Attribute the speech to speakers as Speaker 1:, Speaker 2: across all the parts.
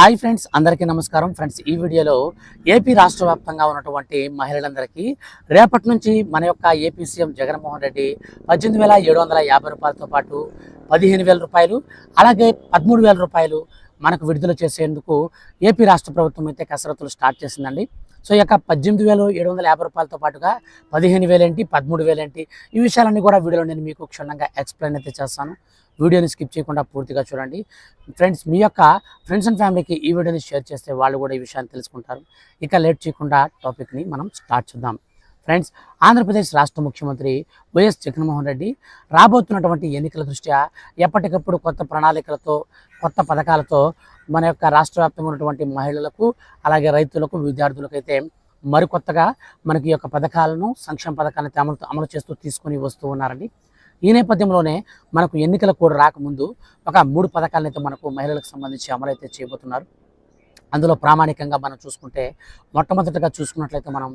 Speaker 1: Hi friends అందరికీ నమస్కారం. Friends ఈ వీడియోలో ఏపీ రాష్ట్ర వ్యాప్తంగా ఉన్నటువంటి మహిళలందరికీ రేపటి నుంచి మన యొక్క ఏపీ సీఎం జగన్మోహన్ రెడ్డి పద్దెనిమిది వేల ఏడు వందల యాభై రూపాయలతో పాటు పదిహేను వేల రూపాయలు అలాగే పదమూడు వేల రూపాయలు మనకు విడుదల చేసేందుకు ఏపీ రాష్ట్ర ప్రభుత్వం అయితే కసరత్తులు స్టార్ట్ చేసిందండి. సో ఈ యొక్క పద్దెనిమిది వేలు ఏడు వందల యాభై రూపాయలతో పాటుగా పదిహేను వేలేంటి పదమూడు వేలేంటి ఈ విషయాలన్నీ కూడా వీడియోలో నేను మీకు క్షుణ్ణంగా ఎక్స్ప్లెయిన్ అయితే చేస్తాను. వీడియోని స్కిప్ చేయకుండా పూర్తిగా చూడండి. ఫ్రెండ్స్ మీ యొక్క ఫ్రెండ్స్ అండ్ ఫ్యామిలీకి ఈ వీడియోని షేర్ చేస్తే వాళ్ళు కూడా ఈ విషయాన్ని తెలుసుకుంటారు. ఇక లేట్ చేయకుండా టాపిక్ని మనం స్టార్ట్ చేద్దాం. ఫ్రెండ్స్ ఆంధ్రప్రదేశ్ రాష్ట్ర ముఖ్యమంత్రి వైఎస్ జగన్మోహన్ రెడ్డి రాబోతున్నటువంటి ఎన్నికల దృష్ట్యా ఎప్పటికప్పుడు కొత్త ప్రణాళికలతో కొత్త పథకాలతో మన యొక్క రాష్ట్ర వ్యాప్తంగా ఉన్నటువంటి మహిళలకు అలాగే రైతులకు విద్యార్థులకు అయితే మరికొత్తగా మనకి యొక్క పథకాలను సంక్షేమ పథకాలను అమలు అమలు చేస్తూ తీసుకొని వస్తూ ఉన్నారండి. ఈ నేపథ్యంలోనే మనకు ఎన్నికల కూడా రాకముందు ఒక మూడు పథకాలనైతే మనకు మహిళలకు సంబంధించి అమలు అయితే చేయబోతున్నారు. అందులో ప్రామాణికంగా మనం చూసుకుంటే మొట్టమొదటిగా చూసుకున్నట్లయితే మనం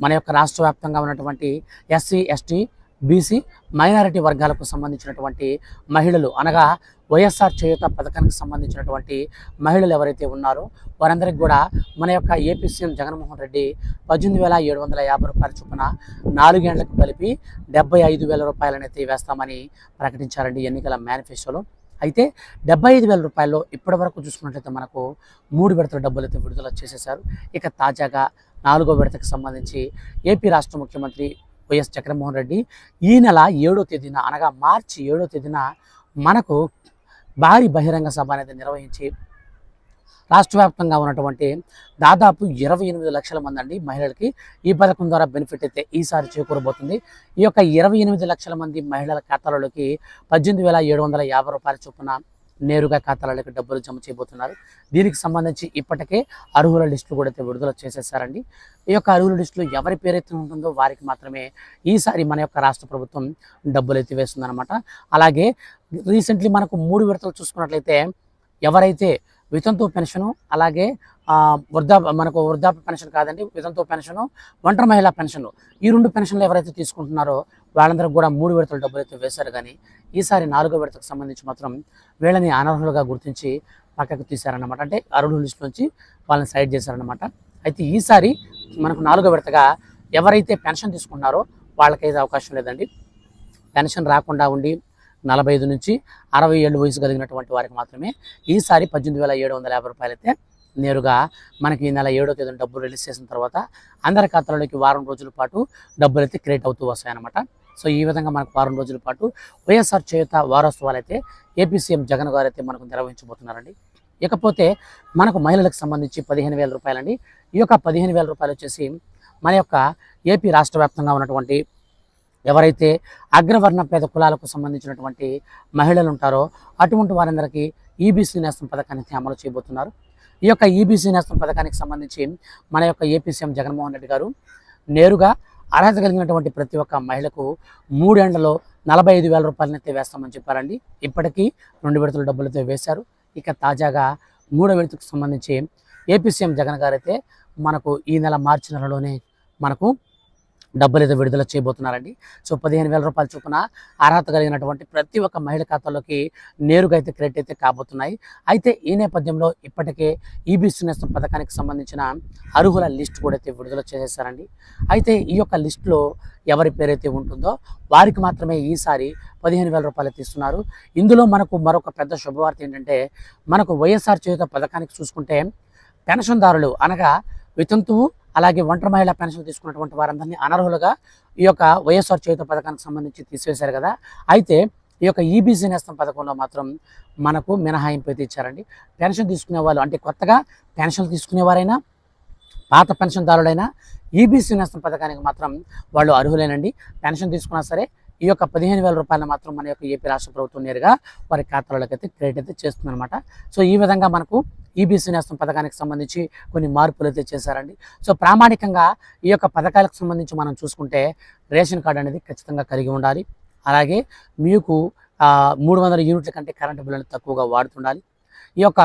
Speaker 1: మన యొక్క రాష్ట్ర వ్యాప్తంగా ఉన్నటువంటి ఎస్సీ ఎస్టీ బీసీ మైనారిటీ వర్గాలకు సంబంధించినటువంటి మహిళలు అనగా వైఎస్ఆర్ చేయూత పథకానికి సంబంధించినటువంటి మహిళలు ఎవరైతే ఉన్నారో వారందరికీ కూడా మన యొక్క ఏపీ సీఎం జగన్మోహన్ రెడ్డి పద్దెనిమిది వేల ఏడు వందల యాభై రూపాయల చొప్పున నాలుగేళ్ళకు కలిపి డెబ్బై ఐదు వేల రూపాయలనైతే వేస్తామని ప్రకటించారండి ఎన్నికల మేనిఫెస్టోలో. అయితే డెబ్బై ఐదు వేల రూపాయల్లో ఇప్పటి వరకు చూసుకున్నట్లయితే మనకు మూడు విడతల డబ్బులు అయితే విడుదల చేసేశారు. ఇక తాజాగా నాలుగో విడతకు సంబంధించి ఏపీ రాష్ట్ర ముఖ్యమంత్రి వైఎస్ జగన్మోహన్ రెడ్డి ఈ నెల ఏడో తేదీన అనగా మార్చి ఏడో తేదీన మనకు భారీ బహిరంగ సభ అనేది నిర్వహించి రాష్ట్ర వ్యాప్తంగా ఉన్నటువంటి దాదాపు ఇరవై ఎనిమిది లక్షల మంది అండి మహిళలకి ఈ పథకం ద్వారా బెనిఫిట్ అయితే ఈసారి చేకూరబోతుంది. ఈ యొక్క ఇరవై ఎనిమిది లక్షల మంది మహిళల ఖాతాలలోకి పద్దెనిమిది వేల ఏడు వందల యాభై రూపాయల చొప్పున నేరుగా ఖాతాలలోకి డబ్బులు జమ చేయబోతున్నారు. దీనికి సంబంధించి ఇప్పటికే అర్హుల లిస్టులు కూడా అయితే విడుదల చేసేసారండి ఈ యొక్క అర్హుల లిస్టులో ఎవరి పేరైతే ఉంటుందో వారికి మాత్రమే ఈసారి మన యొక్క రాష్ట్ర ప్రభుత్వం డబ్బులు అయితే వేస్తుందన్నమాట. అలాగే రీసెంట్లీ మనకు మూడు విడతలు చూసుకున్నట్లయితే ఎవరైతే వితంతు పెన్షను అలాగే ఆ, వృద్ధా మనకు వృద్ధాప్య పెన్షన్ కాదండి వితంతు పెన్షను ఒంటరి మహిళా పెన్షన్ ఈ రెండు పెన్షన్లు ఎవరైతే తీసుకుంటున్నారో వాళ్ళందరికీ కూడా మూడు విడతల డబ్బులు అయితే వేశారు. కానీ ఈసారి నాలుగో విడతకు సంబంధించి మాత్రం వీళ్ళని అనర్హులుగా గుర్తించి పక్కకు తీశారన్నమాట. అంటే అర్హుల లిస్ట్ నుంచి వాళ్ళని సైడ్ చేశారన్నమాట. అయితే ఈసారి మనకు నాలుగో విడతగా ఎవరైతే పెన్షన్ తీసుకున్నారో వాళ్ళకైతే అవకాశం లేదండి. పెన్షన్ రాకుండా ఉండి నలభై ఐదు నుంచి అరవై ఏళ్ళు వయసు కలిగినటువంటి వారికి మాత్రమే ఈసారి పద్దెనిమిది వేల ఏడు వందల యాభై రూపాయలు అయితే నేరుగా మనకి ఈ నెల ఏడో తేదీన డబ్బులు రిలీజ్ చేసిన తర్వాత అందరి ఖాతాలోకి వారం రోజుల పాటు డబ్బులు అయితే క్రియేట్ అవుతూ వస్తాయన్నమాట. సో ఈ విధంగా మనకు వారం రోజుల పాటు వైఎస్ఆర్ చేయుత వారోత్సవాలు అయితే ఏపీ సీఎం జగన్ గారు అయితే మనకు నిర్వహించబోతున్నారండి. ఇకపోతే మనకు మహిళలకు సంబంధించి పదిహేను వేల రూపాయలండి. ఈ యొక్క పదిహేను వేల రూపాయలు వచ్చేసి మన యొక్క ఏపీ రాష్ట్ర వ్యాప్తంగా ఉన్నటువంటి ఎవరైతే అగ్రవర్ణ పేద కులాలకు సంబంధించినటువంటి మహిళలు ఉంటారో అటువంటి వారందరికీ ఈబీసీ నేస్తం పథకాన్ని అయితే అమలు చేయబోతున్నారు. ఈ యొక్క ఈబీసీ నేస్తం పథకానికి సంబంధించి మన యొక్క ఏపీ సీఎం జగన్మోహన్ రెడ్డి గారు నేరుగా అర్హత కలిగినటువంటి ప్రతి ఒక్క మహిళకు మూడేండ్లలో నలభై ఐదు వేల రూపాయలనైతే వేస్తామని చెప్పారండి. ఇప్పటికీ రెండు విడతల డబ్బులతో వేశారు. ఇక తాజాగా మూడో విడతకు సంబంధించి ఏపీ సీఎం జగన్ గారు అయితే మనకు ఈ నెల మార్చి నెలలోనే మనకు డబ్బులు అయితే విడుదల చేయబోతున్నారండి. సో పదిహేను వేల రూపాయల చొప్పున అర్హత కలిగినటువంటి ప్రతి ఒక్క మహిళ ఖాతాలోకి నేరుగా అయితే క్రెడిట్ అయితే కాబోతున్నాయి. అయితే ఈ నేపథ్యంలో ఇప్పటికే ఈబీసీ నేస్తం పథకానికి సంబంధించిన అర్హుల లిస్ట్ కూడా అయితే విడుదల చేసేసారండి. అయితే ఈ యొక్క లిస్టులో ఎవరి పేరైతే ఉంటుందో వారికి మాత్రమే ఈసారి పదిహేను వేల రూపాయలు తీస్తున్నారు ఇందులో మనకు మరొక పెద్ద శుభవార్త ఏంటంటే మనకు వైఎస్ఆర్ చేయుత పథకానికి చూసుకుంటే పెన్షన్దారులు అనగా వితంతువు అలాగే ఒంటరి మహిళా పెన్షన్ తీసుకున్నటువంటి వారందరినీ అనర్హులుగా ఈ యొక్క వైఎస్ఆర్ చేయుత పథకానికి సంబంధించి తీసివేశారు కదా. అయితే ఈ యొక్క ఈబీసీ నేస్తం పథకంలో మాత్రం మనకు మినహాయింపు అయితే ఇచ్చారండి. పెన్షన్ తీసుకునే వాళ్ళు అంటే కొత్తగా పెన్షన్ తీసుకునేవారైనా పాత పెన్షన్దారులైనా ఈబీసీ నేస్తం పథకానికి మాత్రం వాళ్ళు అర్హులేనండి. పెన్షన్ తీసుకున్నా సరే ఈ యొక్క పదిహేను వేల రూపాయలు మాత్రం మన యొక్క ఏపీ రాష్ట్ర ప్రభుత్వం నేరుగా వారి ఖాతాలోకి అయితే క్రెడిట్ అయితే చేస్తుందన్నమాట. సో ఈ విధంగా మనకు ఈబీసీ నేస్తం పథకానికి సంబంధించి కొన్ని మార్పులు అయితే చేశారండి. సో ప్రామాణికంగా ఈ యొక్క పథకాలకు సంబంధించి మనం చూసుకుంటే రేషన్ కార్డు అనేది ఖచ్చితంగా కలిగి ఉండాలి. అలాగే మీకు మూడు వందల యూనిట్ల కంటే కరెంటు బిల్లులు తక్కువగా వాడుతుండాలి. ఈ యొక్క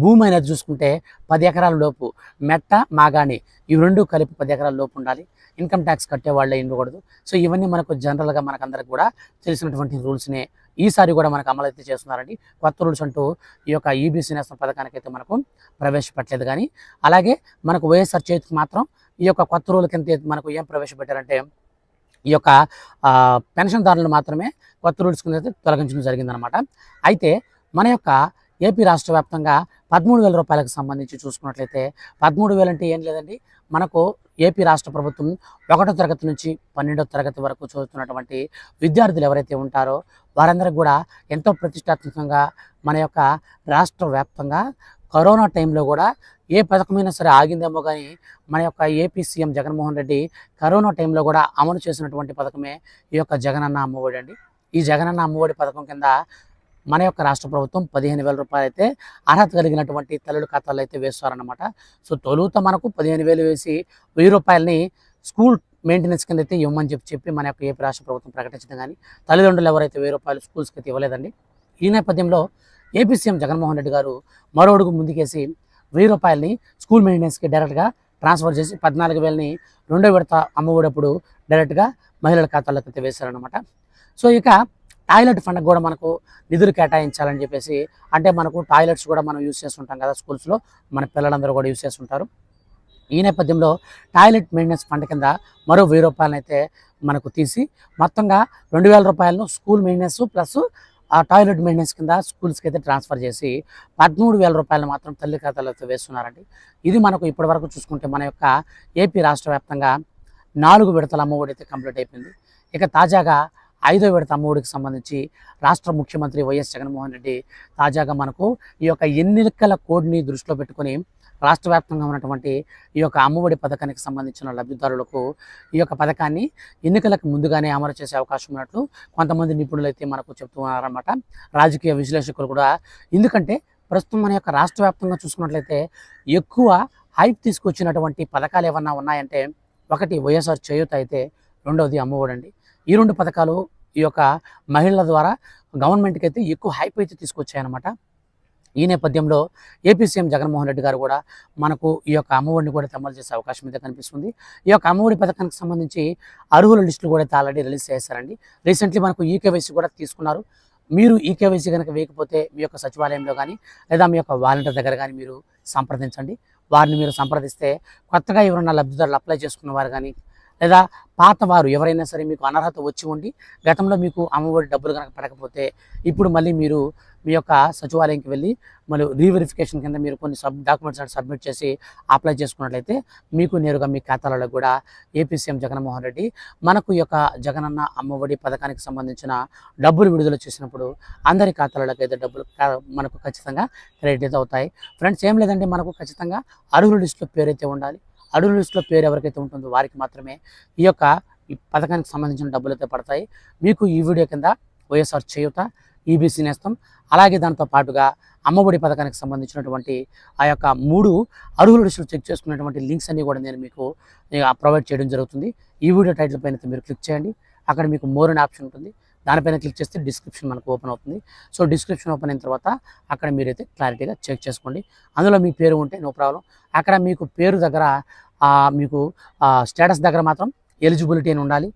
Speaker 1: భూమి అనేది చూసుకుంటే పది ఎకరాల లోపు మెట్ట మాగాణి ఇవి రెండు కలిపి పది ఎకరాల లోపు ఉండాలి. ఇన్కమ్ ట్యాక్స్ కట్టే వాళ్ళే ఉండకూడదు. సో ఇవన్నీ మనకు జనరల్గా మనకందరికి కూడా తెలిసినటువంటి రూల్స్నే ఈసారి కూడా మనకు అమలు అయితే చేస్తున్నారండి. కొత్త రూల్స్ అంటూ ఈ యొక్క ఈబీసీ నేస్తం పథకానికి అయితే మనకు ప్రవేశపెట్టలేదు కానీ అలాగే మనకు వైఎస్ఆర్ చేతికి మాత్రం ఈ యొక్క కొత్త రూల్ కింద మనకు ఏం ప్రవేశపెట్టారంటే ఈ యొక్క పెన్షన్దారులు మాత్రమే కొత్త రూల్స్ కింద అయితే తొలగించడం జరిగిందనమాట అయితే మన యొక్క ఏపీ రాష్ట్ర వ్యాప్తంగా పదమూడు వేల రూపాయలకు సంబంధించి చూసుకున్నట్లయితే పదమూడు వేలు అంటే ఏం లేదండి. మనకు ఏపీ రాష్ట్ర ప్రభుత్వం ఒకటో తరగతి నుంచి పన్నెండో తరగతి వరకు చదువుతున్నటువంటి విద్యార్థులు ఎవరైతే ఉంటారో వారందరికి కూడా ఎంతో ప్రతిష్టాత్మకంగా మన యొక్క రాష్ట్ర వ్యాప్తంగా కరోనా టైంలో కూడా ఏ పథకమైనా సరే ఆగిందేమో కానీ మన యొక్క AP CM Jaganmohan Reddy corona టైంలో కూడా అమలు చేసినటువంటి పథకమే ఈ యొక్క జగనన్న అమ్మఒడి అండి. ఈ జగనన్న అమ్మఒడి పథకం కింద మన యొక్క రాష్ట్ర ప్రభుత్వం పదిహేను వేల రూపాయలు అయితే అర్హత కలిగినటువంటి తల్లుల ఖాతాలు అయితే వేస్తారనమాట సో తొలుత మనకు పదిహేను వేలు వేసి వెయ్యి రూపాయలని స్కూల్ మెయింటెనెన్స్ కింద అయితే ఇవ్వమని చెప్పి చెప్పి మన యొక్క ఏపీ రాష్ట్ర ప్రభుత్వం ప్రకటించింది కానీ తల్లిదండ్రులు ఎవరైతే వెయ్యి రూపాయలు స్కూల్స్కి అయితే ఇవ్వలేదండి. ఈ నేపథ్యంలో ఏపీ సీఎం జగన్మోహన్ రెడ్డి గారు మరో అడుగు ముందుకేసి వెయ్యి రూపాయలని స్కూల్ మెయింటెనెన్స్కి డైరెక్ట్గా ట్రాన్స్ఫర్ చేసి పద్నాలుగు వేలని రెండో విడత అమ్మఒడప్పుడు డైరెక్ట్గా మహిళల ఖాతాలోకి అయితే వేశారనమాట సో ఇక టాయిలెట్ ఫండ్ కూడా మనకు నిధులు కేటాయించాలని చెప్పేసి అంటే మనకు టాయిలెట్స్ కూడా మనం యూస్ చేస్తుంటాం కదా స్కూల్స్లో మన పిల్లలందరూ కూడా యూస్ చేస్తుంటారు. ఈ నేపథ్యంలో టాయిలెట్ మెయింటెనెన్స్ ఫండ్ కింద మరో వెయ్యి రూపాయలనైతే మనకు తీసి మొత్తంగా రెండు వేల రూపాయలను స్కూల్ మెయింటెనెన్స్ ప్లస్ ఆ టాయిలెట్ మెయింటెనెన్స్ కింద స్కూల్స్కి అయితే ట్రాన్స్ఫర్ చేసి పదమూడు వేల రూపాయలు మాత్రం తల్లి ఖాతాలో వేస్తున్నారండి. ఇది మనకు ఇప్పటివరకు చూసుకుంటే మన యొక్క ఏపీ రాష్ట్ర వ్యాప్తంగా నాలుగు విడతల అమ్మఒడి అయితే కంప్లీట్ అయిపోయింది. ఇక తాజాగా ఐదో విడత అమ్మఒడికి సంబంధించి రాష్ట్ర ముఖ్యమంత్రి వైఎస్ జగన్మోహన్ రెడ్డి తాజాగా మనకు ఈ యొక్క ఎన్నికల కోడ్ని దృష్టిలో పెట్టుకొని రాష్ట్ర వ్యాప్తంగా ఉన్నటువంటి ఈ యొక్క అమ్మఒడి పథకానికి సంబంధించిన లబ్ధిదారులకు ఈ యొక్క పథకాన్ని ఎన్నికలకు ముందుగానే అమలు చేసే అవకాశం ఉన్నట్లు కొంతమంది నిపుణులు అయితే మనకు చెప్తున్నారన్నమాట. రాజకీయ విశ్లేషకులు కూడా. ఎందుకంటే ప్రస్తుతం మన యొక్క రాష్ట్ర వ్యాప్తంగా చూసుకున్నట్లయితే ఎక్కువ హైప్ తీసుకొచ్చినటువంటి పథకాలు ఏమన్నా ఉన్నాయంటే ఒకటి వైఎస్ఆర్ చేయూత అయితే రెండవది అమ్మఒడి అండి ఈ రెండు పథకాలు ఈ యొక్క మహిళల ద్వారా గవర్నమెంట్కి అయితే ఎక్కువ హైప్ అయితే తీసుకొచ్చాయన్నమాట. ఈ నేపథ్యంలో ఏపీ సీఎం జగన్మోహన్ రెడ్డి గారు కూడా మనకు ఈ యొక్క అమ్మఒడిని కూడా అమలు చేసే అవకాశం అయితే కనిపిస్తుంది. ఈ యొక్క అమ్మఒడి పథకానికి సంబంధించి అర్హుల లిస్టులు కూడా ఆల్రెడీ రిలీజ్ చేశారండి. రీసెంట్లీ మనకు ఈకేవైసీ కూడా తీసుకున్నారు. మీరు ఈకేవైసీ కనుక వేయకపోతే మీ యొక్క సచివాలయంలో కానీ లేదా మీ యొక్క వాలంటీర్ దగ్గర కానీ మీరు సంప్రదించండి. వారిని మీరు సంప్రదిస్తే కొత్తగా ఎవరన్నా లబ్ధిదారులు అప్లై చేసుకున్న వారు కానీ లేదా పాతవారు ఎవరైనా సరే మీకు అనర్హత వచ్చి ఉండి గతంలో మీకు అమ్మఒడి డబ్బులు కనుక పడకపోతే ఇప్పుడు మళ్ళీ మీరు మీ యొక్క సచివాలయంకి వెళ్ళి మళ్ళీ రీవెరిఫికేషన్ కింద మీరు కొన్ని సబ్ డాక్యుమెంట్స్ సబ్మిట్ చేసి అప్లై చేసుకున్నట్లయితే మీకు నేరుగా మీ ఖాతాలలో కూడా ఏపీ సీఎం జగన్మోహన్ రెడ్డి మనకు యొక్క జగనన్న అమ్మఒడి పథకానికి సంబంధించిన డబ్బులు విడుదల చేసినప్పుడు అందరి ఖాతాలలోకి అయితే డబ్బులు మనకు ఖచ్చితంగా క్రెడిట్ అయితే అవుతాయి. ఫ్రెండ్స్ ఏం లేదంటే మనకు ఖచ్చితంగా అర్హుల లిస్టులో పేరైతే ఉండాలి. అడుగు లిస్టులో పేరు ఎవరికైతే ఉంటుందో వారికి మాత్రమే ఈ యొక్క ఈ పథకానికి సంబంధించిన డబ్బులు అయితే పడతాయి. మీకు ఈ వీడియో కింద వైఎస్ఆర్ చేయూత ఈబీసీ నేస్తం అలాగే దాంతో పాటుగా అమ్మఒడి పథకానికి సంబంధించినటువంటి ఆ యొక్క మూడు అర్హుల లిస్టులు చెక్ చేసుకున్నటువంటి లింక్స్ అన్నీ కూడా నేను మీకు ప్రొవైడ్ చేయడం జరుగుతుంది. ఈ వీడియో టైటిల్ పైన మీరు క్లిక్ చేయండి. అక్కడ మీకు మోర్ అనే ఆప్షన్ ఉంటుంది. దానిపైన క్లిక్ చేస్తే డిస్క్రిప్షన్ మనకు ఓపెన్ అవుతుంది. సో డిస్క్రిప్షన్ ఓపెన్ అయిన తర్వాత అక్కడ మీరైతే క్లారిటీగా చెక్ చేసుకోండి. అందులో మీ పేరు ఉంటే నో ప్రాబ్లం అక్కడ మీకు పేరు దగ్గర మీకు స్టేటస్ దగ్గర మాత్రం ఎలిజిబిలిటీ అని ఉండాలి.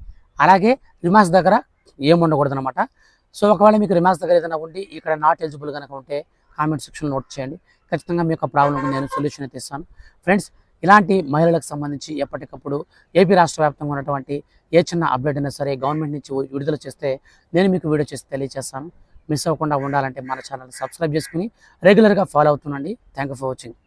Speaker 1: అలాగే రిమార్క్స్ దగ్గర ఏం ఉండకూడదు అనమాట సో ఒకవేళ మీకు రిమార్క్స్ దగ్గర ఏదైనా ఉండి ఇక్కడ నాట్ ఎలిజిబుల్ కనుక ఉంటే కామెంట్ సెక్షన్ నోట్ చేయండి. ఖచ్చితంగా మీ యొక్క ప్రాబ్లం నేను సొల్యూషన్ అయితే ఇస్తాను. ఫ్రెండ్స్ ఇలాంటి మహిళలకు సంబంధించి ఎప్పటికప్పుడు ఏపీ రాష్ట్ర వ్యాప్తంగా ఉన్నటువంటి ఏ చిన్న అప్డేట్ అయినా సరే గవర్నమెంట్ నుంచి విడుదల చేస్తే నేను మీకు వీడియో చేసి తెలియజేస్తాను మిస్ అవ్వకుండా ఉండాలంటే మన ఛానల్ సబ్స్క్రైబ్ చేసుకుని రెగ్యులర్గా follow అవుతుండండి. Thank you for watching